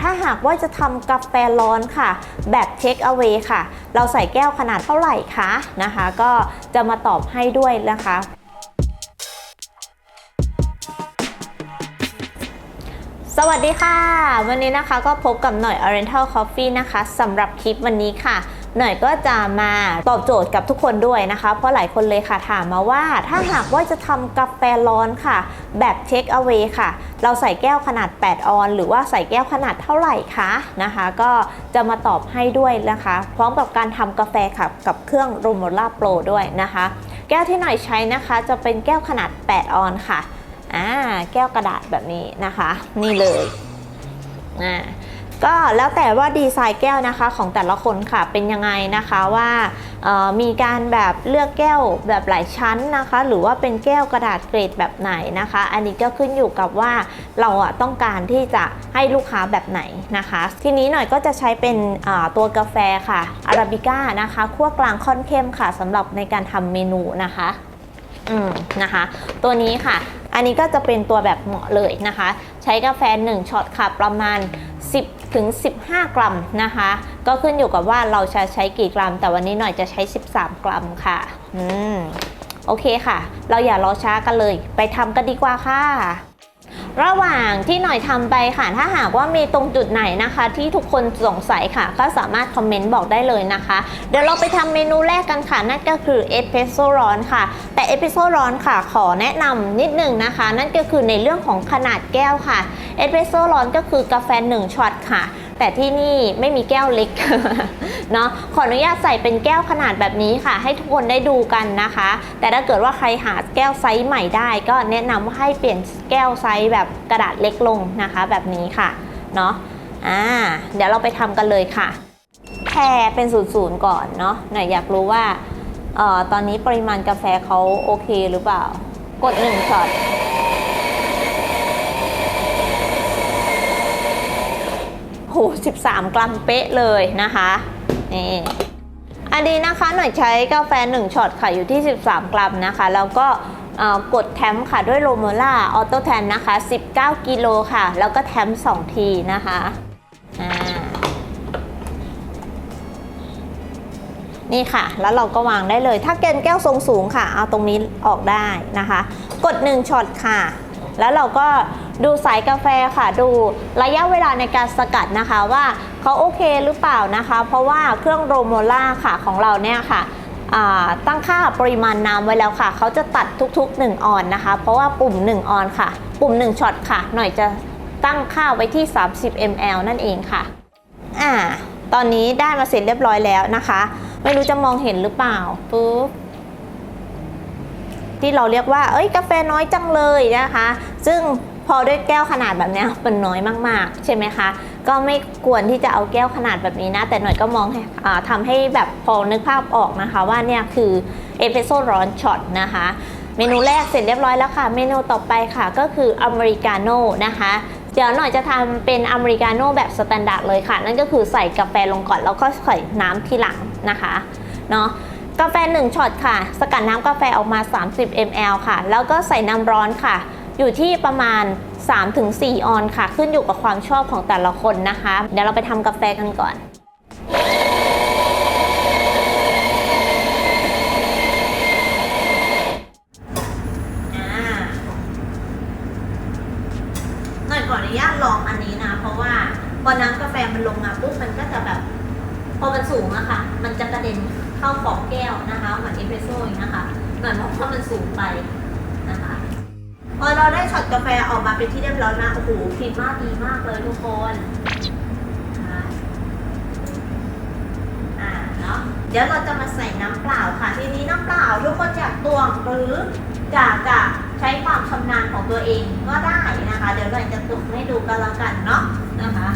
ถ้าหากว่าจะทำกาแฟร้อนค่ะ แบบเทคเอาไว้ค่ะ เราใส่แก้วขนาดเท่าไหร่คะนะคะ ก็จะมาตอบให้ด้วยนะคะสวัสดีค่ะ วันนี้นะคะก็พบกับหน่อย Oriental Coffee นะคะสำหรับคลิปวันนี้ค่ะ หน่อยก็จะมาตอบโจทย์กับทุกคนด้วยนะคะ เพราะหลายคนเลยค่ะถามมาว่า ถ้าหากว่าจะทำกาแฟร้อนค่ะ แบบเทคเอา a y ค่ะ เราใส่แก้วขนาด 8 ออน หรือว่าใส่แก้วขนาดเท่าไหร่คะนะคะ ก็จะมาตอบให้ด้วยนะคะ พร้อมกับการทำกาแฟค่ะกับเครื่อง r o m o l a Pro ด้วยนะคะ แก้วที่หน่อยใช้นะคะจะเป็นแก้วขนาด 8 ออนค่ะอ่าแก้วกระดาษแบบนี้นะคะ นี่เลยอ่า ก็แล้วแต่ว่าดีไซน์แก้วนะคะของแต่ละคนค่ะเป็นยังไงนะคะว่ามีการแบบเลือกแก้วแบบหลายชั้นนะคะ หรือว่าเป็นแก้วกระดาษเกรดแบบไหนนะคะ อันนี้ก็ขึ้นอยู่กับว่าเราอะต้องการที่จะให้ลูกค้าแบบไหนนะคะ ทีนี้หน่อยก็จะใช้เป็นตัวกาแฟค่ะอาราบิก้านะคะคั่วกลางค่อนเข้มค่ะสำหรับในการทำเมนูนะคะอืมนะคะ ตัวนี้ค่ะ อันนี้ก็จะเป็นตัวแบบเหมาะเลยนะคะ ใช้กาแฟ 1ช็อตค่ะประมาณ 10ถึง15 กรัมนะคะ ก็ขึ้นอยู่กับว่าเราจะใช้กี่กรัม แต่วันนี้หน่อยจะใช้ 13 กรัมค่ะ อืม โอเคค่ะ เราอย่ารอช้ากันเลย ไปทำกันดีกว่าค่ะ ระหว่างที่หน่อยทำไปค่ะ ถ้าหากว่ามีตรงจุดไหนนะคะ ที่ทุกคนสงสัยค่ะ ก็สามารถคอมเมนต์บอกได้เลยนะคะ เดี๋ยวเราไปทำเมนูแรกกันค่ะ นั่นก็คือเอสเ e รสโซร้อนค่ะ แต่เอสเ e รสโซร้อนค่ะ ขอแนะนำนิดนึงนะคะ นั่นก็คือในเรื่องของขนาดแก้วค่ะเอสเ e รสโซร้อนก็คือกาแฟ1ช็อตค่ะ แต่ที่นี่ไม่มีแก้วเล็ก เนาะขออนุญาตใส่เป็นแก้วขนาดแบบนี้ค่ะ ให้ทุกคนได้ดูกันนะคะ แต่ถ้าเกิดว่าใครหาแก้วไซส์ใหม่ได้ ก็แนะนำว่าให้เปลี่ยนแก้วไซส์แบบกระดาษเล็กลงนะคะ แบบนี้ค่ะเนาะอ่าเดี๋ยวเราไปทำกันเลยค่ะแพรเป็นศูนย์ศูนย์ก่อนเนาะหน่อยอยากรู้ว่าเอ่อตอนนี้ปริมาณกาแฟเขาโอเคหรือเปล่า กดหนึ่งช็อตโห13 กรัมเป๊ะเลยนะคะ นี่อันนี้นะคะหน่อยใช้กาแฟ 1ช็อตค่ะอยู่ที่ 13 กรัมนะคะ แล้วก็กดแทมค่ะด้วยโรโมล่าออโต้แทนนะคะ 19 กิโลค่ะ แล้วก็แทม2ทีนะคะนี่ค่ะ แล้วเราก็วางได้เลย ถ้าเกณฑ์แก้วทรงสูงค่ะ เอาตรงนี้ออกได้นะคะ กด 1ช็อตค่ะ แล้วเราก็ ดูสายกาแฟค่ะ ดูระยะเวลาในการสกัดนะคะว่าเขาโอเคหรือเปล่านะคะ เพราะว่าเครื่องโรโมล่าค่ะของเราเนี่ยค่ะตั้งค่าปริมาณน้ำไว้แล้วค่ะ เขาจะตัดทุกๆ 1 ออนนะคะ เพราะว่าปุ่ม 1 ออนค่ะ ปุ่ม 1ช็อตค่ะ หน่อยจะตั้งค่าไว้ที่ 30 ml นั่นเองค่ะ อ่า ตอนนี้ได้มาเสร็จเรียบร้อยแล้วนะคะ ไม่รู้จะมองเห็นหรือเปล่าปุ๊บที่เราเรียกว่า เอ้ย กาแฟน้อยจังเลยนะคะ ซึ่ง อด้วยแก้วขนาดแบบนี้มันน้อยมากๆ ใช่ไหมคะ ก็ไม่ควรที่จะเอาแก้วขนาดแบบนี้นะ แต่หน่อยก็มองให้อ่าทำให้แบบพอนึกภาพออกนะคะ ว่าเนี่ยคือเอสเ e รสโซร้อนช็อตนะคะเมนูแรกเสร็จเรียบร้อยแล้วค่ะ เมนูต่อไปค่ะก็คืออเมริกาโน่นะคะ เดี๋ยวหน่อยจะทำเป็นอเมริกาโน่แบบสแตนดาร์ดเลยค่ะ นั่นก็คือใส่กาแฟลงก่อนแล้วก็ใส่น้ำทีหลังนะคะเนาะกาแฟ 1ช็อตค่ะ สกัดน้ำกาแฟออกมา 30 ml ค่ะ แล้วก็ใส่น้ำร้อนค่ะ อยู่ที่ประมาณ 3-4 ออนค่ะ ขึ้นอยู่กับความชอบของแต่ละคนนะคะ เดี๋ยวเราไปทำกาแฟกันก่อนหน่อยขออนุญาตลองอันนี้นะ เพราะว่าพอน้ำกาแฟมันลงมาปุ๊บมันก็จะแบบ พอมันสูงอะค่ะ มันจะกระเด็นเข้าขอบแก้วนะคะ เหมือนเอสเปรสโซ่อย่างนี้นะคะเหมือนเพราะว่ามันสูงไป พอเราได้ช็อตกาแฟออกมาเป็นที่เรียบร้อยนะ โอ้โหพรีมากดีมากเลยทุกคนอ่าเนาะเดี๋ยวเราจะมาใส่น้ำเปล่าค่ะ ทีนี้น้ำเปล่าทุกคนอยากตวงหรืออยากจะใช้ความชำนาญของตัวเองก็ได้นะคะ เดี๋ยวเราจะตวงให้ดูกันแล้วกันเนาะนะคะ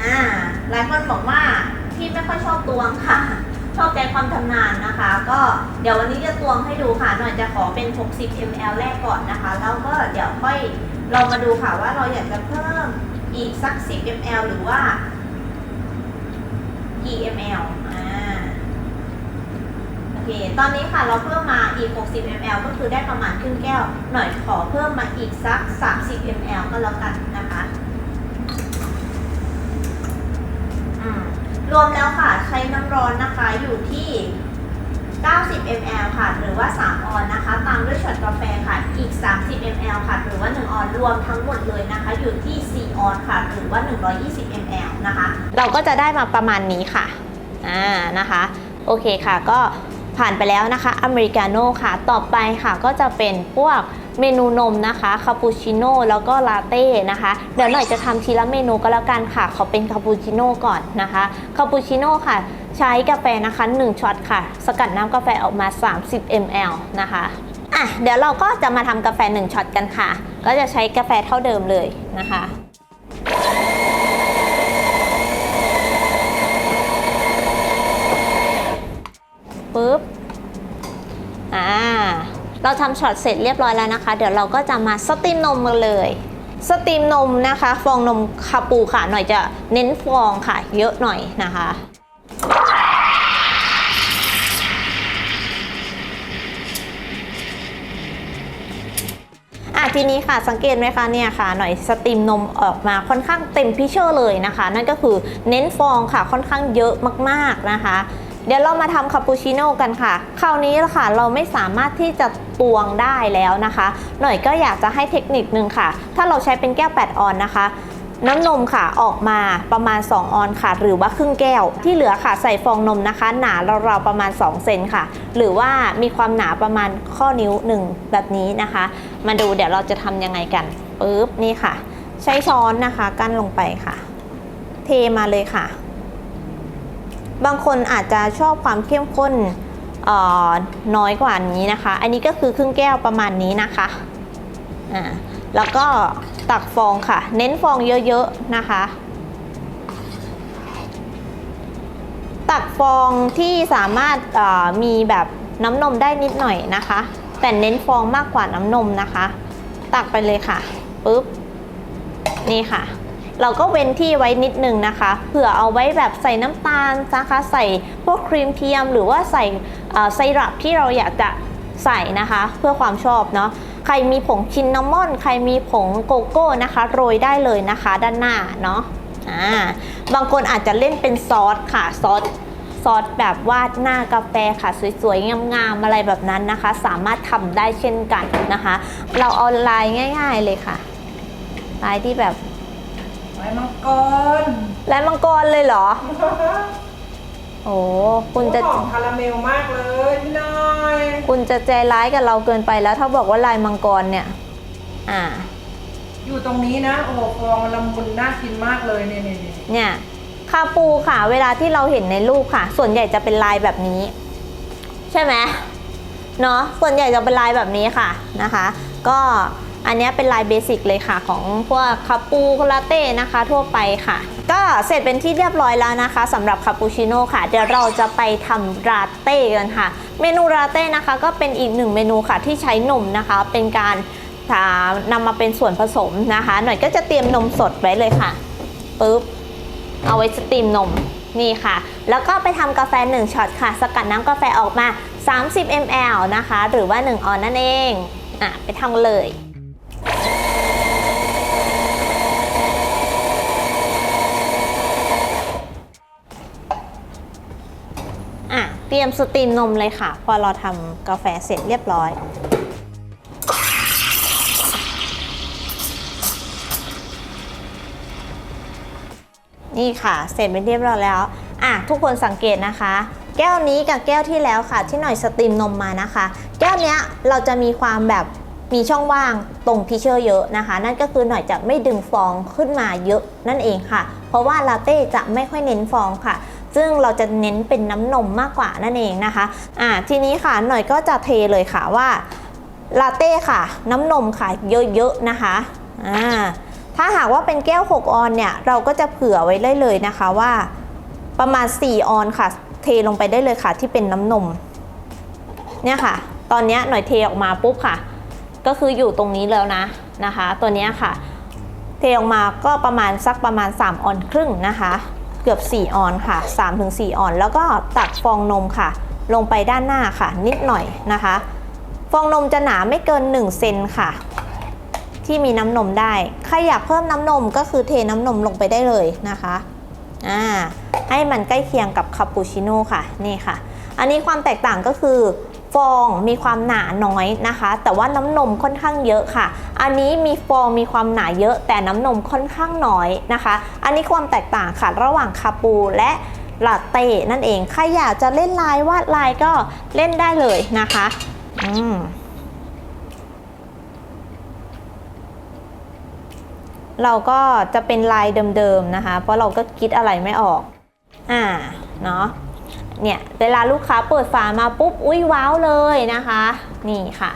อ่าหลายคนบอกว่าพี่ไม่ค่อยชอบตวงค่ะ ชอบใจความชำนาญนะคะ ก็เดี๋ยววันนี้จะตวงให้ดูค่ะ หน่อยจะขอเป็น 60 ml แรกก่อนนะคะ แล้วก็เดี๋ยวค่อยลองมาดูค่ะว่าเราอยากจะเพิ่มอีกสัก 10 ml หรือว่ากี่ ml อ่าเค ตอนนี้ค่ะเราเพิ่มมาอีก 60 ml ก็คือได้ประมาณครึ่งแก้ว หน่อยขอเพิ่มมาอีกสัก 30 ml ก็แล้วกันนะคะอืม รวมแล้วค่ะใช้น้ำร้อนนะคะอยู่ที่ 90 ml ค่ะ หรือว่า 3 ออนนะคะ ตามด้วยช็อตกาแฟค่ะ อีก 30 ml ค่ะ หรือว่า 1 ออน รวมทั้งหมดเลยนะคะ อยู่ที่ 4 ออนค่ะ หรือว่า 120 ml นะคะ เราก็จะได้มาประมาณนี้ค่ะ อ่า นะคะ โอเคค่ะ ก็ผ่านไปแล้วนะคะ อเมริกาโน่ค่ะ ต่อไปค่ะ ก็จะเป็นพวก เมนูนมนะคะคาปูชิโน่แล้วก็ลาเต้นะคะ เดี๋ยวหน่อยจะทำทีละเมนูก็แล้วกันค่ะ ขอเป็นคาปูชิโน่ก่อนนะคะคาปูชิโน่ค่ะ ใช้กาแฟนะคะ 1ช็อตค่ะ สกัดน้ำกาแฟออกมา 30 ml นะคะอะเดี๋ยวเราก็จะมาทำกาแฟ1ช็อตกันค่ะ ก็จะใช้กาแฟเท่าเดิมเลยนะคะปุ๊บ เราทำช็อตเสร็จเรียบร้อยแล้วนะคะ เดี๋ยวเราก็จะมาสตรีมนมกันเลยสตรีมนมนะคะ ฟองนมคาปูค่ะ หน่อยจะเน้นฟองค่ะ เยอะหน่อยนะคะอะทีนี้ค่ะสังเกตไหมคะเนี่ยค่ะ หน่อยสตรีมนมออกมาค่อนข้างเต็มพิเชอร์เลยนะคะ นั่นก็คือเน้นฟองค่ะค่อนข้างเยอะมากๆนะคะ เดี๋ยวเรามาทำคาปูชิโน่กันค่ะ คราวนี้ละค่ะเราไม่สามารถที่จะตวงได้แล้วนะคะ หน่อยก็อยากจะให้เทคนิคนึงค่ะ ถ้าเราใช้เป็นแก้ว 8 ออนนะคะ น้ำนมค่ะออกมาประมาณ 2 ออนค่ะ หรือว่าครึ่งแก้ว ที่เหลือค่ะใส่ฟองนมนะคะ หนาราวๆประมาณ 2 เซนค่ะ หรือว่ามีความหนาประมาณข้อนิ้วหนึ่งแบบนี้นะคะ มาดูเดี๋ยวเราจะทำยังไงกันปุ๊บนี่ค่ะ ใช้ช้อนนะคะ กั้นลงไปค่ะ เทมาเลยค่ะ บางคนอาจจะชอบความเข้มข้นน้อยกว่านี้นะคะ อันนี้ก็คือครึ่งแก้วประมาณนี้นะคะอ่าแล้วก็ตักฟองค่ะ เน้นฟองเยอะๆนะคะ ตักฟองที่สามารถมีแบบน้ำนมได้นิดหน่อยนะคะ แต่เน้นฟองมากกว่าน้ำนมนะคะ ตักไปเลยค่ะปุ๊บนี่ค่ะ เราก็เว้นที่ไว้นิดนึงนะคะเผื่อเอาไว้แบบใส่น้ำตาลนะคะใส่พวกครีมเทียม หรือว่าใส่ไซรัปที่เราอยากจะใส่นะคะเพื่อความชอบเนาะใครมีผงชินนามอน ใครมีผงโกโก้นะคะ โรยได้เลยนะคะด้านหน้าเนาะอ่าบางคนอาจจะเล่นเป็นซอสค่ะซอสซอสแบบวาดหน้ากาแฟค่ะสวยๆงามๆอะไรแบบนั้นนะคะ สามารถทำได้เช่นกันนะคะ เราเอาลายง่าย ๆเลยค่ะลายที่แบบ ไม้มังกรลายมังกรเลยเหรอ โอ้คุณจะ หอมคาราเมลมากเลยพี่น้อยคุณจะใจร้ายกับเราเกินไปแล้ว ถ้าบอกว่าลายมังกรเนี่ย อ่า อยู่ตรงนี้นะโอ้โหฟองมันละมุนน่ากินมากเลยเนี่ยเนี่ยเนี่ยเนี่ยคาปูค่ะ เวลาที่เราเห็นในรูปค่ะ ส่วนใหญ่จะเป็นลายแบบนี้ ใช่ไหมเนาะส่วนใหญ่จะเป็นลายแบบนี้ค่ะนะคะ ก็ อันนี้เป็นลายเบสิกเลยค่ะ ของพวกคาปูลาเต้นะคะ ทั่วไปค่ะ ก็เสร็จเป็นที่เรียบร้อยแล้วนะคะสำหรับคาปูชิโน่ค่ะ เดี๋ยวเราจะไปทำราเต้กันค่ะ เมนูราเต้นะคะก็เป็นอีกหนึ่งเมนูค่ะที่ใช้นมนะคะ เป็นการนำมาเป็นส่วนผสมนะคะ หน่อยก็จะเตรียมนมสดไว้เลยค่ะปุ๊บเอาไว้สตรีมนมนี่ค่ะ แล้วก็ไปทำกาแฟ 1ช็อตค่ะ สกัดน้ำกาแฟออกมา 30 ml นะคะ หรือว่า 1 ออนนั่นเอง อะ ไปทำเลย อะ เตรียมสตรีมนมเลยค่ะ พอเราทำกาแฟเสร็จเรียบร้อย นี่ค่ะ เสร็จเป็นเรียบร้อยแล้วอะทุกคนสังเกตนะคะ แก้วนี้กับแก้วที่แล้วค่ะ ที่หน่อยสตรีมนมมานะคะ แก้วเนี้ยเราจะมีความแบบมีช่องว่างตรงทิเชอร์เยอะนะคะ นั่นก็คือหน่อยจะไม่ดึงฟองขึ้นมาเยอะนั่นเองค่ะ เพราะว่าลาเต้จะไม่ค่อยเน้นฟองค่ะ ซึ่งเราจะเน้นเป็นน้ำนมมากกว่านั่นเองนะคะอะทีนี้ค่ะหน่อยก็จะเทเลยค่ะว่าลาเต้ค่ะ น้ำนมค่ะเยอะๆนะคะอ่าถ้าหากว่าเป็นแก้ว 6 ออนเนี่ย เราก็จะเผื่อไว้ได้เลยนะคะว่าประมาณ 4 ออนค่ะ เทลงไปได้เลยค่ะที่เป็นน้ำนมเนี่ยค่ะ ตอนนี้หน่อยเทออกมาปุ๊บค่ะ ก็คืออยู่ตรงนี้แล้วนะนะคะ ตัวนี้ค่ะ เทออกมาก็ประมาณสักประมาณ 3 ออนครึ่งนะคะ เกือบ 4 ออนค่ะ 3-4 ออน แล้วก็ตักฟองนมค่ะ ลงไปด้านหน้าค่ะ นิดหน่อยนะคะ ฟองนมจะหนาไม่เกิน 1 เซนค่ะ ที่มีน้ำนมได้ ใครอยากเพิ่มน้ำนมก็คือเทน้ำนมลงไปได้เลยนะคะอ่าให้มันใกล้เคียงกับคาปูชิโน่ค่ะ นี่ค่ะ อันนี้ความแตกต่างก็คือ ฟองมีความหนาน้อยนะคะ แต่ว่าน้ำนมค่อนข้างเยอะค่ะ อันนี้มีฟองมีความหนาเยอะ แต่น้ำนมค่อนข้างน้อยนะคะ อันนี้ความแตกต่างค่ะ ระหว่างคาปูและลาเต้นั่นเองใครอยากจะเล่นลายวาดลายก็เล่นได้เลยนะคะอืมเราก็จะเป็นลายเดิมๆนะคะ เพราะเราก็คิดอะไรไม่ออก อ่า เนาะ เนี่ยเวลาลูกค้าเปิดฝามาปุ๊บอุ้ยว้าวเลยนะคะนี่ค่ะ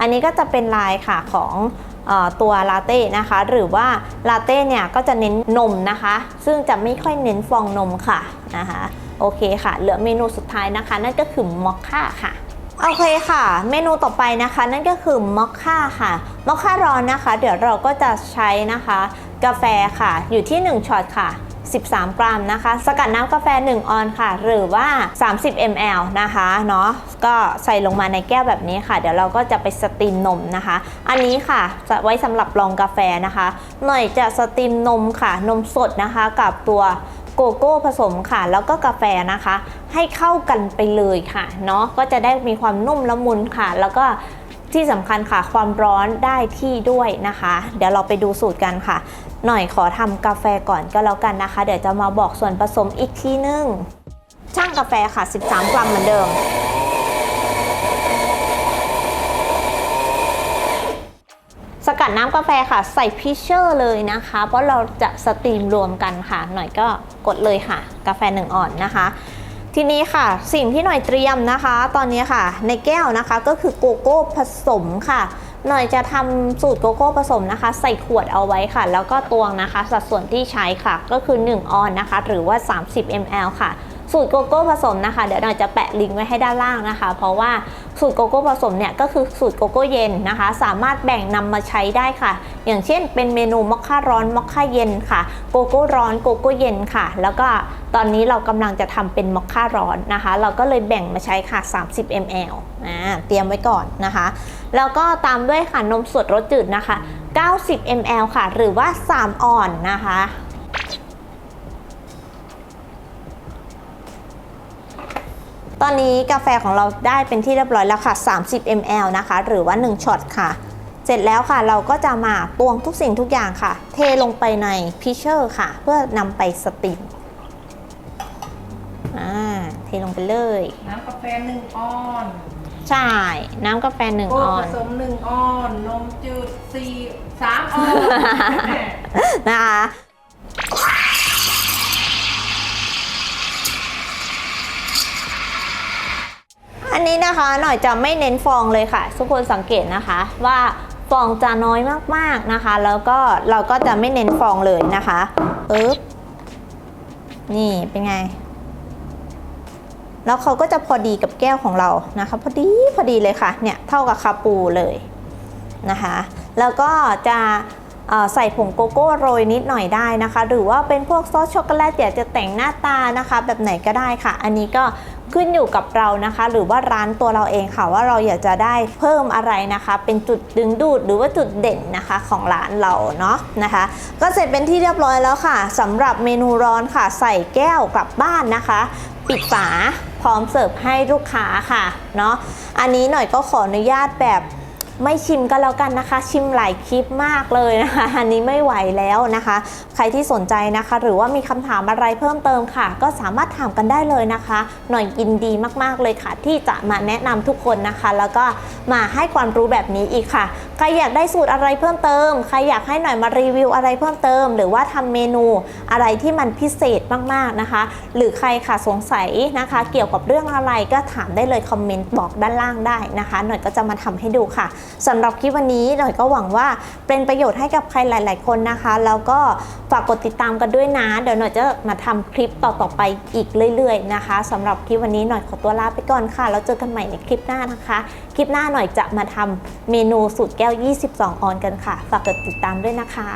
อันนี้ก็จะเป็นลายค่ะของตัวลาเต้นะคะ หรือว่าลาเต้เนี่ยก็จะเน้นนมนะคะ ซึ่งจะไม่ค่อยเน้นฟองนมค่ะนะคะโอเคค่ะ เหลือเมนูสุดท้ายนะคะ นั่นก็คือมอคค่าค่ะโอเคค่ะ เมนูต่อไปนะคะ นั่นก็คือมอคค่าค่ะมอคค่าร้อนนะคะ เดี๋ยวเราก็จะใช้นะคะ กาแฟค่ะ อยู่ที่ 1ช็อตค่ะ 13 กรัมนะคะ สกัดน้ำกาแฟ 1 ออนค่ะ หรือว่า 30 ml นะคะเนาะก็ใส่ลงมาในแก้วแบบนี้ค่ะ เดี๋ยวเราก็จะไปสตรีมนมนะคะ อันนี้ค่ะจะไว้สำหรับรองกาแฟนะคะ หน่อยจะสตรีมนมค่ะ นมสดนะคะกับตัวโกโก้ผสมค่ะ แล้วก็กาแฟนะคะ ให้เข้ากันไปเลยค่ะเนาะก็จะได้มีความนุ่มละมุนค่ะ แล้วก็ที่สำคัญค่ะความร้อนได้ที่ด้วยนะคะ เดี๋ยวเราไปดูสูตรกันค่ะ หน่อยขอทำกาแฟก่อนก็แล้วกันนะคะ เดี๋ยวจะมาบอกส่วนผสมอีกทีนึงช่างกาแฟค่ะ 13 กรัมเหมือนเดิม สกัดน้ำกาแฟค่ะ ใส่พิเชอร์เลยนะคะ เพราะเราจะสตรีมรวมกันค่ะ หน่อยก็กดเลยค่ะ กาแฟหนึ่งอ่อนนะคะ ทีนี้ค่ะสิ่งที่หน่อยเตรียมนะคะ ตอนนี้ค่ะ ในแก้วนะคะก็คือโกโก้ผสมค่ะ หน่อยจะทำสูตรโกโก้ผสมนะคะ ใส่ขวดเอาไว้ค่ะ แล้วก็ตวงนะคะ สัดส่วนที่ใช้ค่ะ ก็คือ 1 ออนนะคะ หรือว่า 30 ml ค่ะ สูตรโกโก้ผสมนะคะ เดี๋ยวหน่อยจะแปะลิงก์ไว้ให้ด้านล่างนะคะ เพราะว่าสูตรโกโก้ผสมเนี่ยก็คือสูตรโกโก้เย็นนะคะ สามารถแบ่งนำมาใช้ได้ค่ะ อย่างเช่น เป็นเมนูมอคค่าร้อนมอคค่าเย็นค่ะ โกโก้ร้อนโกโก้เย็นค่ะ แล้วก็ตอนนี้เรากำลังจะทำเป็นมอคค่าร้อนนะคะ เราก็เลยแบ่งมาใช้ค่ะ 30 ml อ่าเตรียมไว้ก่อนนะคะ แล้วก็ตามด้วยค่ะนมสดรสจืดนะคะ 90 ml ค่ะ หรือว่า 3 อ่อนนะคะ ตอนนี้กาแฟของเราได้เป็นที่เรียบร้อยแล้วค่ะ 30 ml นะคะ หรือว่า 1ช็อตค่ะ เสร็จแล้วค่ะเราก็จะมาตวงทุกสิ่งทุกอย่างค่ะ เทลงไปในพิชเชอร์ค่ะ เพื่อนำไปสตรีมอ่าเทลงไปเลย น้ำกาแฟหนึ่งออนใช่ น้ำกาแฟหนึ่งโก้ออผน สมหนึ่งออน นมจืดสี่สามออน นะคะ อั นี้นะคะหน่อยจะไม่เน้นฟองเลยค่ะ ทุกคนสังเกตนะคะว่าฟองจะน้อยมากๆนะคะ แล้วก็เราก็จะไม่เน้นฟองเลยนะคะปึ๊บนี่เป็นไง แล้วเขาก็จะพอดีกับแก้วของเรานะคะ พอดีพอดีเลยค่ะเนี่ยเท่ากับคาปูเลยนะคะ แล้วก็จะใส่ผงโกโก้โรยนิดหน่อยได้นะคะ หรือว่าเป็นพวกซอสช็อกโกแลตอยากจะแต่งหน้าตานะคะ แบบไหนก็ได้ค่ะ อันนี้ก็ ขึ้นอยู่กับเรานะคะ หรือว่าร้านตัวเราเองค่ะว่าเราอยากจะได้เพิ่มอะไรนะคะ เป็นจุดดึงดูดหรือว่าจุดเด่นนะคะของร้านเราเนาะนะคะ ก็เสร็จเป็นที่เรียบร้อยแล้วค่ะสำหรับเมนูร้อนค่ะ ใส่แก้วกลับบ้านนะคะ ปิดฝาพร้อมเสิร์ฟให้ลูกค้าค่ะเนาะอันนี้หน่อยก็ขออนุญาตแบบ ไม่ชิมก็แล้วกันนะคะ ชิมหลายคลิปมากเลยนะคะ อันนี้ไม่ไหวแล้วนะคะ ใครที่สนใจนะคะ หรือว่ามีคำถามอะไรเพิ่มเติมค่ะ ก็สามารถถามกันได้เลยนะคะ หน่อยยินดีมากๆเลยค่ะ ที่จะมาแนะนำทุกคนนะคะ แล้วก็มาให้ความรู้แบบนี้อีกค่ะ ใครอยากได้สูตรอะไรเพิ่มเติม ใครอยากให้หน่อยมารีวิวอะไรเพิ่มเติม หรือว่าทำเมนูอะไรที่มันพิเศษมากๆนะคะ หรือใครค่ะสงสัยนะคะ เกี่ยวกับเรื่องอะไรก็ถามได้เลยคอมเมนต์บอกด้านล่างได้นะคะ หน่อยก็จะมาทำให้ดูค่ะสำหรับคลิปวันนี้หน่อยก็หวังว่าเป็นประโยชน์ให้กับใครหลาย ๆ คนนะคะ แล้วก็ฝากกดติดตามกันด้วยนะ เดี๋ยวหน่อยจะมาทำคลิปต่อๆไปอีกเรื่อย ๆ นะคะสำหรับคลิปวันนี้หน่อยขอตัวลาไปก่อนค่ะแล้วเจอกันใหม่ในคลิปหน้านะคะ คลิปหน้าหน่อยจะมาทำเมนูสูตรแก้ว 22 ออนกันค่ะ ฝากกดติดตามด้วยนะคะ